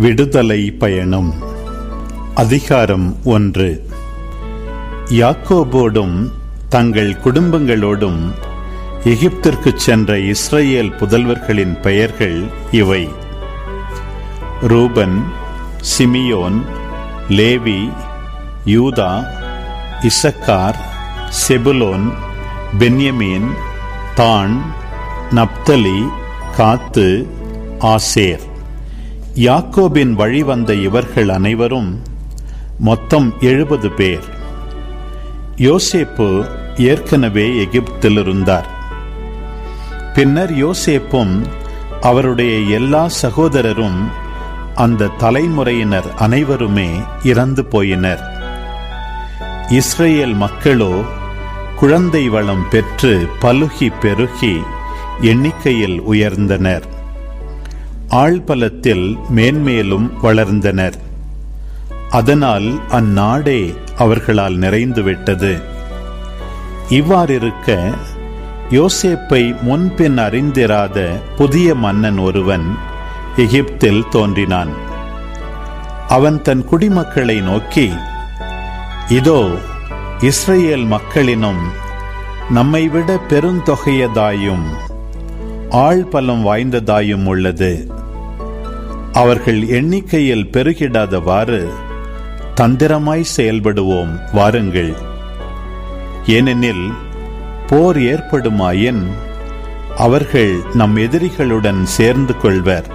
விடுதலை பயணம். அதிகாரம் ஒன்று. யாக்கோபோடும் தங்கள் குடும்பங்களோடும் எகிப்திற்கு சென்ற இஸ்ரேல் புதல்வர்களின் பெயர்கள் இவை. Reuben Simeon Levi Judah Issachar Zebulun Benjamin Dan Naphtali Gad Asher. யாக்கோபின் வழி வந்த இவர்கள் அனைவரும் மொத்தம் எழுபது பேர். யோசேப்பு ஏற்கனவே எகிப்தில் இருந்தார் பின்னர் யோசேப்பும் அவருடைய எல்லா சகோதரரும் அந்த தலைமுறையினர் அனைவருமே இறந்து போயினர். இஸ்ரேல் மக்களோ குழந்தை வளம் பெற்று பலுகி பெருகி எண்ணிக்கையில் உயர்ந்தனர். ஆழ்பலத்தில் மேன்மேலும் வளர்ந்தனர். அதனால் அந்நாடே அவர்களால் நிறைந்துவிட்டது. இவ்வாறிருக்க யோசேப்பை முன்பின் அறிந்திராத புதிய மன்னன் ஒருவன் எகிப்தில் தோன்றினான். அவன் தன் குடிமக்களை நோக்கி இதோ இஸ்ரேல் மக்களினும் நம்மை விட பெருந்தொகையதாயும் ஆழ்பலம் வாய்ந்ததாயும் உள்ளது. அவர்கள் எண்ணிக்கையில் பெருகிடாதவாறு தந்திரமாய் செயல்படுவோம் வாருங்கள். ஏனெனில் போர் ஏற்படுமாயின் அவர்கள் நம் எதிரிகளுடன் சேர்ந்து கொள்வர்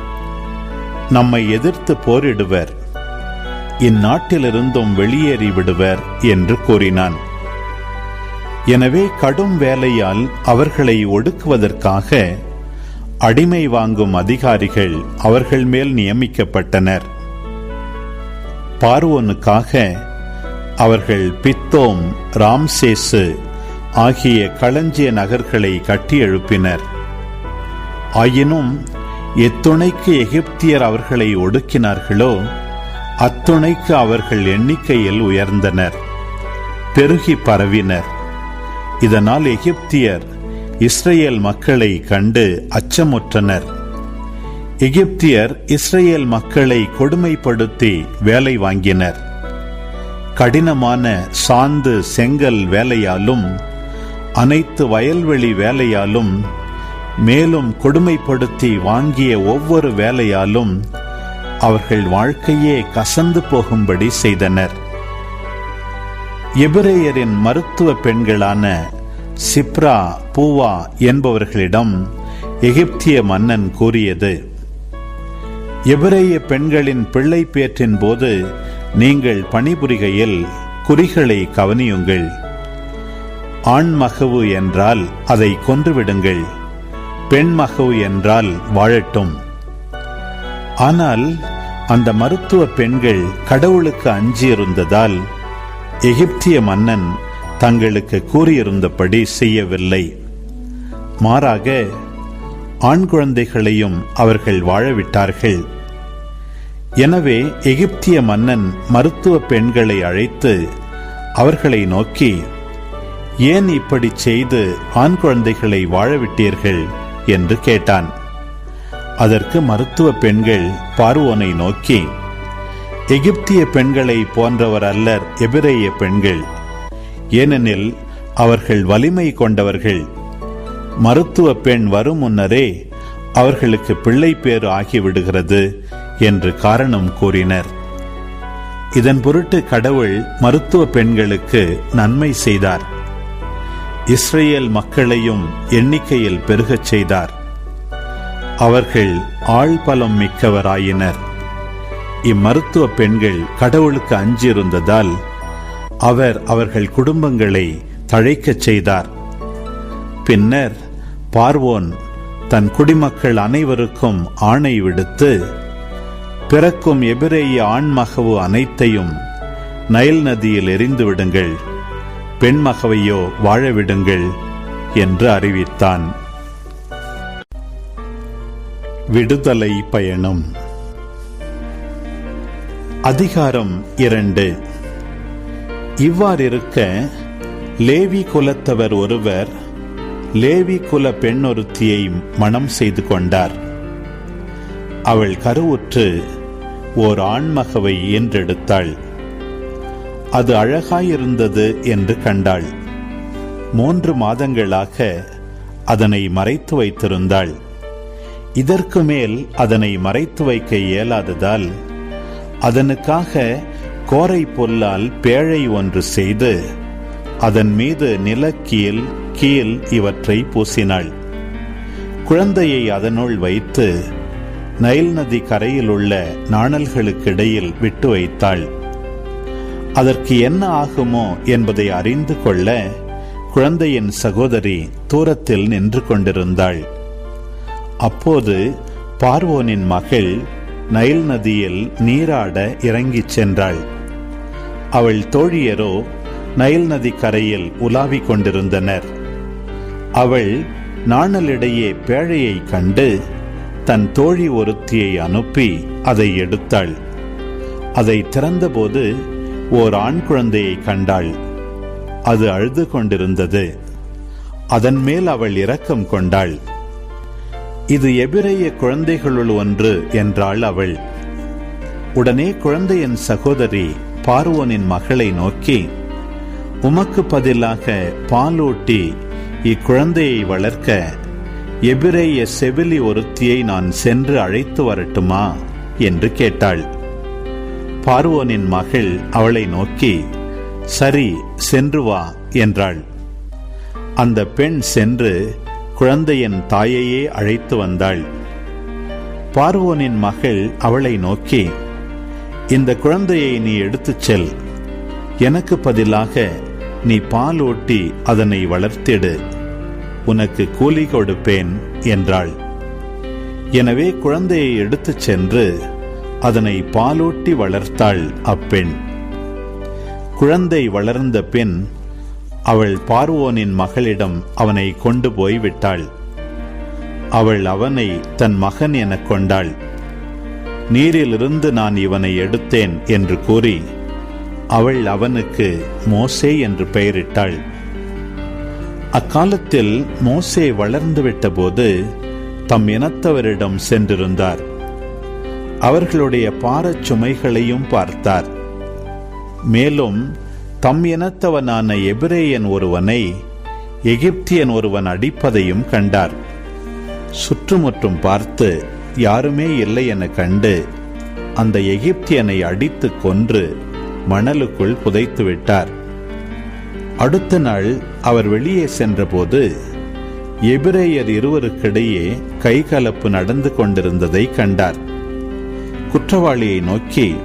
நம்மை எதிர்த்து போரிடுவர் இந்நாட்டிலிருந்தும் வெளியேறி விடுவர் என்று கூறினான். எனவே கடும் வேலையால் அவர்களை ஒடுக்குவதற்காக அடிமை வாங்கும் அதிகாரிகள் அவர்கள் மேல் நியமிக்கப்பட்டனர். பார்வோனுக்காக அவர்கள் பித்தோம் ராம்சேசு ஆகிய களஞ்சிய நகர்களை கட்டி எழுப்பினர் ஆயினும் எத்துணைக்கு எகிப்தியர் அவர்களை ஒடுக்கினார்களோ அத்துணைக்கு அவர்கள் எண்ணிக்கையில் உயர்ந்தனர் பெருகி பரவினர். இதனால் எகிப்தியர் இஸ்ரேல் மக்களை கண்டு அச்சமுற்றனர். எகிப்தியர் இஸ்ரேல் மக்களை கொடுமைப்படுத்தி வேலை வாங்கினர். கடினமான சாந்து செங்கல் வேலையாலும் அனைத்து வயல்வெளி வேலையாலும் மேலும் கொடுமைப்படுத்தி வாங்கிய ஒவ்வொரு வேலையாலும் அவர்கள் வாழ்க்கையே கசந்து போகும்படி செய்தனர். எபிரேயரின் மருத்துவ பெண்களான சிப்ரா பூவா என்பவர்களிடம் எகிப்திய மன்னன் கூறியது எபிரேய பெண்களின் பிள்ளை பேற்றின் போது நீங்கள் பணிபுரிகையில் குறிகளை கவனியுங்கள். ஆண் மகவு என்றால் அதை கொன்றுவிடுங்கள் பெண் மகவு என்றால் வாழட்டும். ஆனால் அந்த மருத்துவ பெண்கள் கடவுளுக்கு அஞ்சியிருந்ததால் எகிப்திய மன்னன் தங்களுக்கு கூறியிருந்தபடி செய்யவில்லை. மாறாக ஆண் குழந்தைகளையும் அவர்கள் வாழவிட்டார்கள். எனவே எகிப்திய மன்னன் மருத்துவ பெண்களை அழைத்து அவர்களை நோக்கி ஏன் இப்படி செய்து ஆண் குழந்தைகளை வாழவிட்டீர்கள்? என்று கேட்டான். அதற்கு மருத்துவ பெண்கள் பார்வோனை நோக்கி எகிப்திய பெண்களை போன்றவர் அல்லர் எபிரேய பெண்கள். ஏனெனில் அவர்கள் வலிமை கொண்டவர்கள். மருத்துவ பெண் வரும் முன்னரே அவர்களுக்கு பிள்ளை பேறு ஆகிவிடுகிறது என்று காரணம் கூறினர். இதன் பொருட்டு கடவுள் மருத்துவ பெண்களுக்கு நன்மை செய்தார். இஸ்ரேல் மக்களையும் எண்ணிக்கையில் பெருகச் செய்தார். அவர்கள் ஆழ்பலம் மிக்கவராயினர். இம்மருத்துவ பெண்கள் கடவுளுக்கு அஞ்சிருந்ததால் அவர் அவர்கள் குடும்பங்களை தழைக்கச் செய்தார். பின்னர் பார்வோன் தன் குடிமக்கள் அனைவருக்கும் ஆணை விடுத்து பிறக்கும் எபிரேய ஆண்மகவு அனைத்தையும் நைல் நதியில் எரிந்து விடுங்கள் பெண்மகவையோ வாழவிடுங்கள் என்று அறிவித்தான். விடுதலை பயணம். அதிகாரம் இரண்டு. இவ்வாறிருக்க லேவி குலத்தவர் ஒருவர் லேவி குல பெண்ணொருத்தியை மணம் செய்து கொண்டார். அவள் கருவுற்று ஓர் ஆண்மகவை ஈன்றெடுத்தாள். அது அழகாயிருந்தது என்று கண்டாள். மூன்று மாதங்களாக அதனை மறைத்து வைத்திருந்தாள். இதற்கு மேல் அதனை மறைத்து வைக்க இயலாததால் அதனுக்காக கோரை பொல்லால் பேழை ஒன்று செய்து அதன் மீது நிலக்கீழ் கீழ் இவற்றை பூசினாள். குழந்தையை அதனுள் வைத்து நைல் நதி கரையில் உள்ள நாணல்களுக்கிடையில் விட்டு வைத்தாள். அதற்கு என்ன ஆகுமோ என்பதை அறிந்து கொள்ள குழந்தையின் சகோதரி தூரத்தில் நின்று கொண்டிருந்தாள். அப்போது பார்வோனின் மகள் நைல் நதியில் நீராட இறங்கிச் சென்றாள். அவள் தோழியரோ நைல் நதி கரையில் உலாவிக் கொண்டிருந்தனர். அவள் நாணலிடையே பேழையை கண்டு தன் தோழி ஒருத்தியை அனுப்பி அதை எடுத்தாள். அதை திறந்தபோது ஓர் ஆண் குழந்தையை கண்டாள். அது அழுது கொண்டிருந்தது. அதன் மேல் அவள் இரக்கம் கொண்டாள். இது எபிரேய குழந்தைகளுள் ஒன்று என்றாள் அவள். உடனே குழந்தையின் சகோதரி பார்வோனின் மகளை நோக்கி உமக்கு பதிலாக பாலூட்டி இக்குழந்தையை வளர்க்க எபிரேய செவிலி ஒருத்தியை நான் சென்று அழைத்து வரட்டுமா? என்று கேட்டாள். பார்வோனின் மகள் அவளை நோக்கி சரி சென்று வா என்றாள். அந்த பெண் சென்று குழந்தையின் தாயையே அழைத்து வந்தாள். பார்வோனின் மகள் அவளை நோக்கி இந்த குழந்தையை நீ எடுத்துச் செல். எனக்கு பதிலாக நீ பால் ஓட்டி அதனை வளர்த்திடு. உனக்கு கூலி கொடுப்பேன் என்றாள். எனவே குழந்தையை எடுத்துச் சென்று அதனை பாலூட்டி வளர்த்தாள் அப்பெண். குழந்தை வளர்ந்த பின் அவள் பார்வோனின் மகளிடம் அவனை கொண்டு போய் விட்டாள். அவள் அவனை தன் மகன் எனக் கொண்டாள். நீரிலிருந்து நான் இவனை எடுத்தேன் என்று கூறி அவள் அவனுக்கு மோசே என்று பெயரிட்டாள். அக்காலத்தில் மோசே வளர்ந்துவிட்டபோது தம் இனத்தவரிடம் சென்றிருந்தார். அவர்களுடைய பாரச் சுமைகளையும் பார்த்தார். மேலும் தம் இனத்தவனான எபிரேயன் ஒருவனை எகிப்தியன் ஒருவன் அடிப்பதையும் கண்டார். சுற்றுமுற்றும் பார்த்து யாருமே இல்லை என கண்டு அந்த எகிப்தியனை அடித்து கொன்று மணலுக்குள் புதைத்து விட்டார். அடுத்த நாள் அவர் வெளியே சென்றபோது எபிரேயர் இருவருக்கிடையே கைகலப்பு நடந்து கொண்டிருந்ததை கண்டார். குற்றவாளியை நோக்கி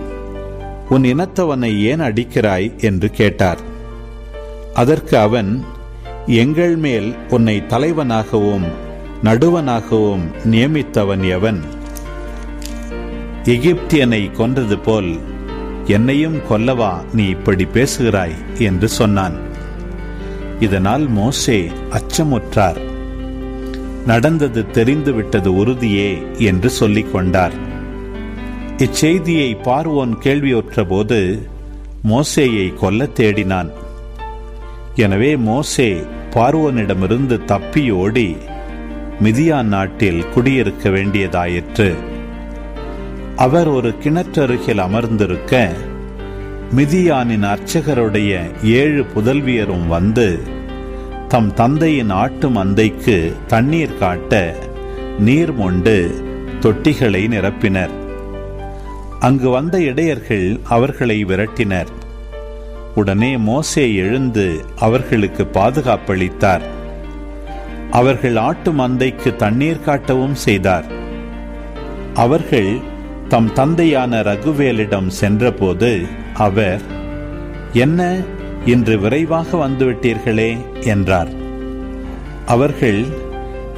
உன் இனத்தவனை ஏன் அடிக்கிறாய்? என்று கேட்டார். அதற்கு அவன் எங்கள் மேல் உன்னை தலைவனாகவும் நடுவனாகவும் நியமித்தவன் எவன்? எகிப்தியனை கொன்றது போல் என்னையும் கொல்லவா நீ இப்படி பேசுகிறாய்? என்று சொன்னான். இதனால் மோசே அச்சமுற்றார். நடந்தது தெரிந்துவிட்டது உறுதியே என்று சொல்லிக் கொண்டார் இச்செய்தியை பார்வோன் கேள்வியுற்ற போது மோசேயை கொல்ல தேடினான். எனவே மோசே பார்வோனிடமிருந்து தப்பி ஓடி மிதியான் நாட்டில் குடியிருக்க வேண்டியதாயிற்று. அவர் ஒரு கிணற்றருகில் அமர்ந்திருக்க மிதியானின் அர்ச்சகருடைய ஏழு புதல்வியரும் வந்து தம் தந்தையின் ஆட்டு மந்தைக்கு தண்ணீர் காட்ட நீர் மொண்டு தொட்டிகளை நிரப்பினர். அங்கு வந்த இடையர்கள் அவர்களை விரட்டினர். உடனே மோசே எழுந்து அவர்களுக்கு பாதுகாப்பளித்தார். அவர்கள் ஆட்டு மந்தைக்கு தண்ணீர் காட்டவும் செய்தார். அவர்கள் தம் தந்தையான ரகுவேலிடம் சென்றபோது அவர் என்ன இன்று விரைவாக வந்துவிட்டீர்களே? என்றார். அவர்கள்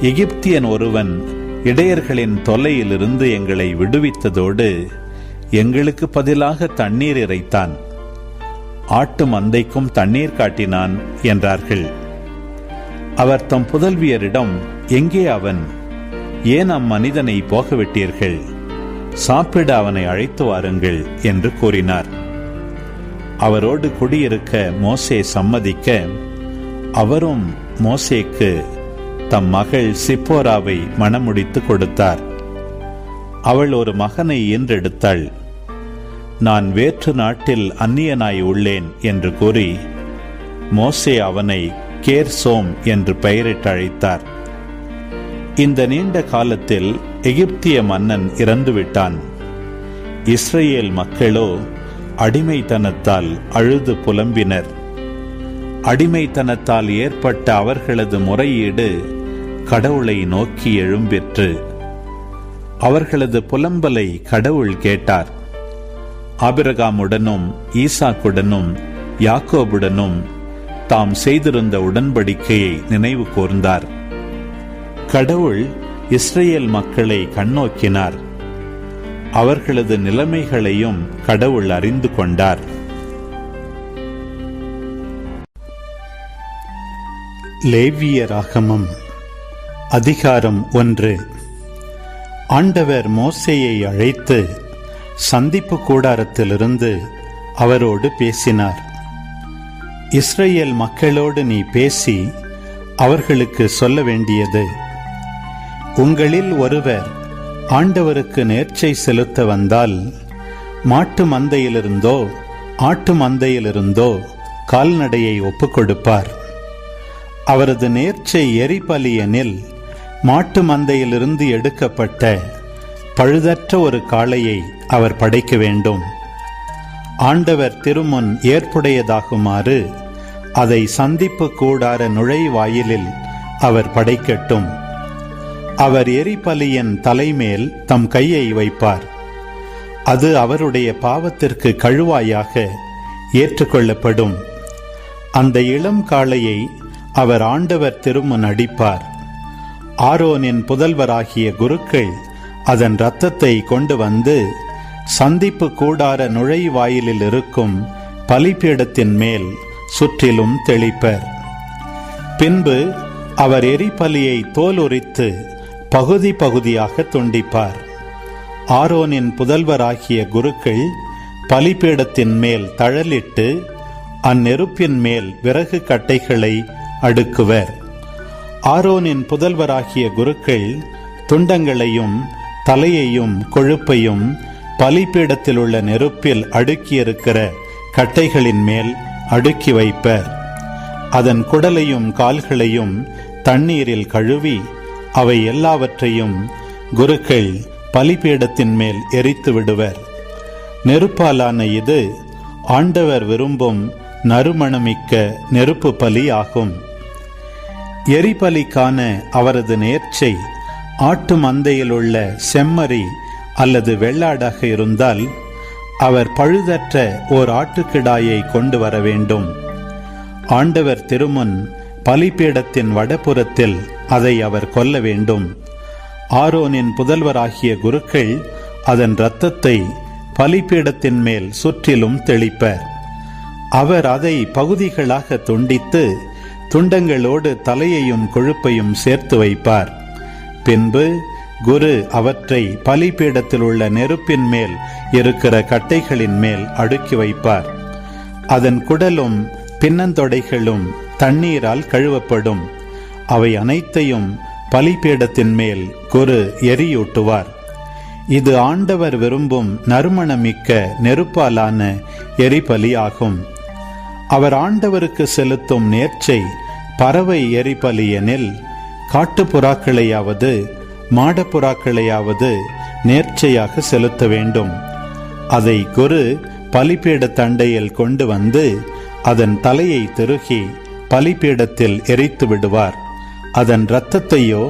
எகிப்தியன் ஒருவன் இடையர்களின் தொல்லையிலிருந்து எங்களை விடுவித்ததோடு எங்களுக்கு பதிலாக தண்ணீர் இறைத்தான். ஆட்டு மந்தைக்கும் தண்ணீர் காட்டினான் என்றார்கள். அவர் தம் புதல்வியரிடம் எங்கே அவன்? ஏன் அம்மனிதனை போகவிட்டீர்கள்? சாப்பிட அவனை அழைத்து வாருங்கள் என்று கூறினார். அவரோடு குடியிருக்க மோசே சம்மதிக்க அவரும் மோசேக்கு தம் மகள் சிப்போராவை மணமுடித்து கொடுத்தார். அவள் ஒரு மகனை ஈன்றெடுத்தாள். நான் வேற்று நாட்டில் அந்நியனாய் உள்ளேன் என்று கூறி மோசே அவனை கேர் சோம் என்று பெயரிட்டு அழைத்தார். இந்த நீண்ட காலத்தில் எகிப்திய மன்னன் இறந்துவிட்டான். இஸ்ரேல் மக்களோ அடிமைத்தனத்தால் அழுது புலம்பினர். அடிமைத்தனத்தால் ஏற்பட்ட அவர்களது முறையீடு கடவுளை நோக்கி எழும்பிற்று. அவர்களது புலம்பலை கடவுள் கேட்டார். ஆபிரகாமுடனும் ஈசாக்குடனும் யாக்கோபுடனும் தாம் செய்திருந்த உடன்படிக்கையை நினைவு கூர்ந்தார். கடவுள் இஸ்ரேல் மக்களை கண்ணோக்கினார். அவர்களது நிலைமைகளையும் கடவுள் அறிந்து கொண்டார். லேவிய ராகமம் அதிகாரம் ஒன்று. ஆண்டவர் மோசையை அழைத்து சந்திப்பு கூடாரத்திலிருந்து அவரோடு பேசினார். இஸ்ரேல் மக்களோடு நீ பேசி அவர்களுக்கு சொல்ல வேண்டியது உங்களில் ஒருவர் ஆண்டவருக்கு நேர்ச்சை செலுத்த வந்தால் மாட்டு மந்தையிலிருந்தோ ஆட்டு மந்தையிலிருந்தோ கால்நடையை ஒப்புக் கொடுப்பார் அவரது நேர்ச்சை எரிபலியனில் மாட்டு மந்தையிலிருந்து எடுக்கப்பட்ட பழுதற்ற ஒரு காளையை அவர் படைக்க வேண்டும். ஆண்டவர் திருமுன் ஏற்புடையதாகுமாறு அதை சந்திப்பு கூடார நுழைவாயிலில் அவர் படைக்கட்டும். அவர் எரிபலியின் தலைமேல் தம் கையை வைப்பார். அது அவருடைய பாவத்திற்கு கழுவாயாக ஏற்றுக்கொள்ளப்படும். அந்த இளம் காளையை அவர் ஆண்டவர் திருமுன் அடிப்பார். ஆரோனின் புதல்வராகிய குருக்கள் அதன் இரத்தத்தை கொண்டு வந்து சந்திப்பு கூடார நுழைவாயிலில் இருக்கும் பலிப்பீடத்தின் மேல் சுற்றிலும் தெளிப்பர். பின்பு அவர் எரிபலியை தோலுரித்து பகுதி பகுதியாக துண்டிப்பார். ஆரோனின் புதல்வராகிய குருக்கள் பலிப்பீடத்தின் மேல் தழலிட்டு அந்நெருப்பின் மேல் விறகு கட்டைகளை அடுக்குவர். ஆரோனின் புதல்வராகிய குருக்கள் துண்டங்களையும் தலையையும் கொழுப்பையும் பலிப்பீடத்தில் உள்ள நெருப்பில் அடுக்கியிருக்கிற கட்டைகளின் மேல் அடுக்கி வைப்பர். அதன் குடலையும் கால்களையும் தண்ணீரில் கழுவி அவை எல்லாவற்றையும் குருக்கள் பலிபீடத்தின் மேல் எரித்து விடுவர். நெருப்பாலான இது ஆண்டவர் விரும்பும் நறுமணமிக்க நெருப்பு பலி ஆகும் எரிபலிக்கான அவரது நேர்ச்சை ஆட்டு மந்தையில் உள்ள செம்மறி அல்லது வெள்ளாடாக இருந்தால் அவர் பழுதற்ற ஓர் ஆட்டுக்கிடாயை கொண்டு வர வேண்டும். ஆண்டவர் திருமுன் பலிபீடத்தின் வடபுறத்தில் அதை அவர் கொல்ல வேண்டும். ஆரோனின் புதல்வராகிய குருக்கள் அதன் இரத்தத்தை பலிபீடத்தின் மேல் சுற்றிலும் தெளிப்பர். அவர் அதை பகுதிகளாக துண்டித்து துண்டங்களோடு தலையையும் கொழுப்பையும் சேர்த்து வைப்பார். பின்பு குரு அவற்றை பலிபீடத்தில் உள்ள நெருப்பின் மேல் இருக்கிற கட்டைகளின் மேல் அடுக்கி வைப்பார். அதன் குடலும் பின்னந்தொடைகளும் தண்ணீரால் கழுவப்படும். அவை அனைத்தையும் பலிபீடத்தின் மேல் குரு எரியூட்டுவார். இது ஆண்டவர் விரும்பும் நறுமணமிக்க நெருப்பாலான எரிபலி ஆகும். அவர் ஆண்டவருக்கு செலுத்தும் நேர்ச்சை பறவை எரிபலி எனில் காட்டுப்புறாக்களையாவது மாடப்புறாக்களையாவது நேர்ச்சையாக செலுத்த வேண்டும். அதை குரு பலிபீட தண்டையில் கொண்டு வந்து அதன் தலையை திருகி பலிபீடத்தில் எரித்து விடுவார். அதன் இரத்தத்தையோ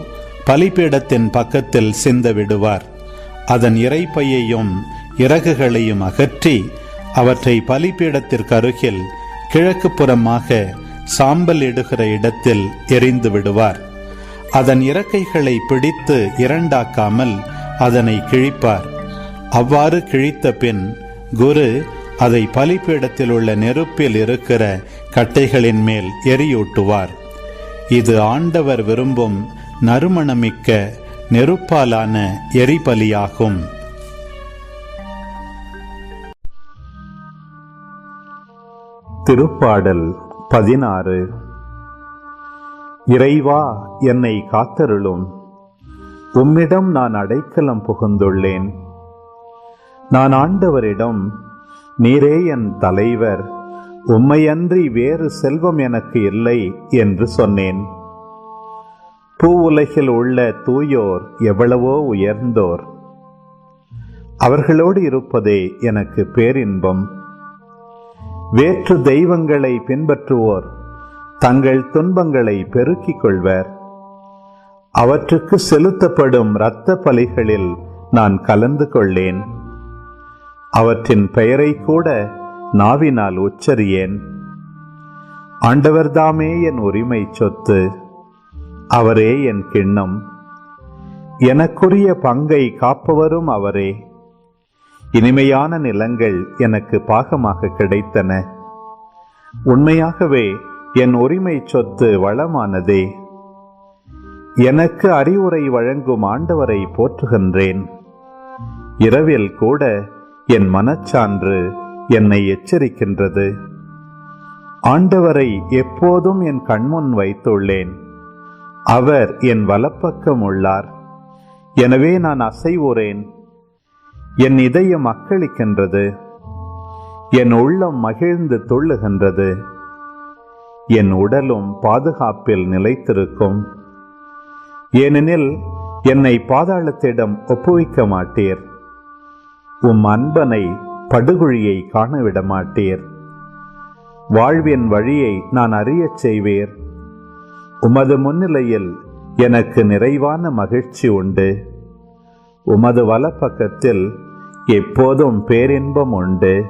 பலிபீடத்தின் பக்கத்தில் சிந்த விடுவார். அதன் இறைப்பையையும் இறகுகளையும் அகற்றி அவற்றை பலிபீடத்திற்கு அருகில் கிழக்கு புறமாக சாம்பல் இடுகிற இடத்தில் எரிந்து விடுவார். அதன் இறக்கைகளை பிடித்து இரண்டாக்காமல் அதனை கிழிப்பார். அவ்வாறு கிழித்த பின் குரு அதை பலிப்பீடத்தில் உள்ள நெருப்பில் இருக்கிற கட்டைகளின் மேல் எரியூட்டுவார் இது ஆண்டவர் விரும்பும் நறுமணமிக்க நெருப்பாலான எரிபலியாகும். திருப்பாடல் பதினாறு. இறைவா என்னை காத்தருளும். உம்மிடம் நான் அடைக்கலம் புகுந்துள்ளேன். நான் ஆண்டவரிடம் நீரே என் தலைவர் உம்மையன்றி வேறு செல்வம் எனக்கு இல்லை என்று சொன்னேன். பூ உலகில் உள்ள தூயோர் எவ்வளவோ உயர்ந்தோர். அவர்களோடு இருப்பதே எனக்கு பேரின்பம். வேற்று தெய்வங்களை பின்பற்றுவோர் தங்கள் துன்பங்களை பெருக்கிக் கொள்வர். அவற்றுக்கு செலுத்தப்படும் இரத்த பலிகளில் நான் கலந்து கொள்ளேன். அவற்றின் பெயரை கூட நாவினால் உச்சரியேன். ஆண்டவர்தாமே என் உரிமை சொத்து அவரே என் கிண்ணம். எனக்குரிய பங்கை காப்பவரும் அவரே. இனிமையான நிலங்கள் எனக்கு பாகமாக கிடைத்தன. உண்மையாகவே என் உரிமை சொத்து வளமானதே. எனக்கு அறிவுரை வழங்கும் ஆண்டவரை போற்றுகின்றேன். இரவில் கூட என் மனச்சான்று என்னை எச்சரிக்கின்றது. ஆண்டவரை எப்போதும் என் கண்முன் வைத்துள்ளேன். அவர் என் வலப்பக்கம் உள்ளார். எனவே நான் அசைவுறேன். என் இதயம் அக்களிக்கின்றது. என் உள்ளம் மகிழ்ந்து துள்ளுகின்றது என் உடலும் பாதுகாப்பில் நிலைத்திருக்கும். ஏனெனில் என்னை பாதாளத்திடம் ஒப்புவிக்க மாட்டீர். உம் அன்பனை படுகுழியை காணவிட மாட்டீர். வாழ்வின் வழியை நான் அறியச் செய்வீர். உமது முன்னிலையில் எனக்கு நிறைவான மகிழ்ச்சி உண்டு. உமது வலப்பக்கத்தில் எப்போதும் பேரின்பம் உண்டு.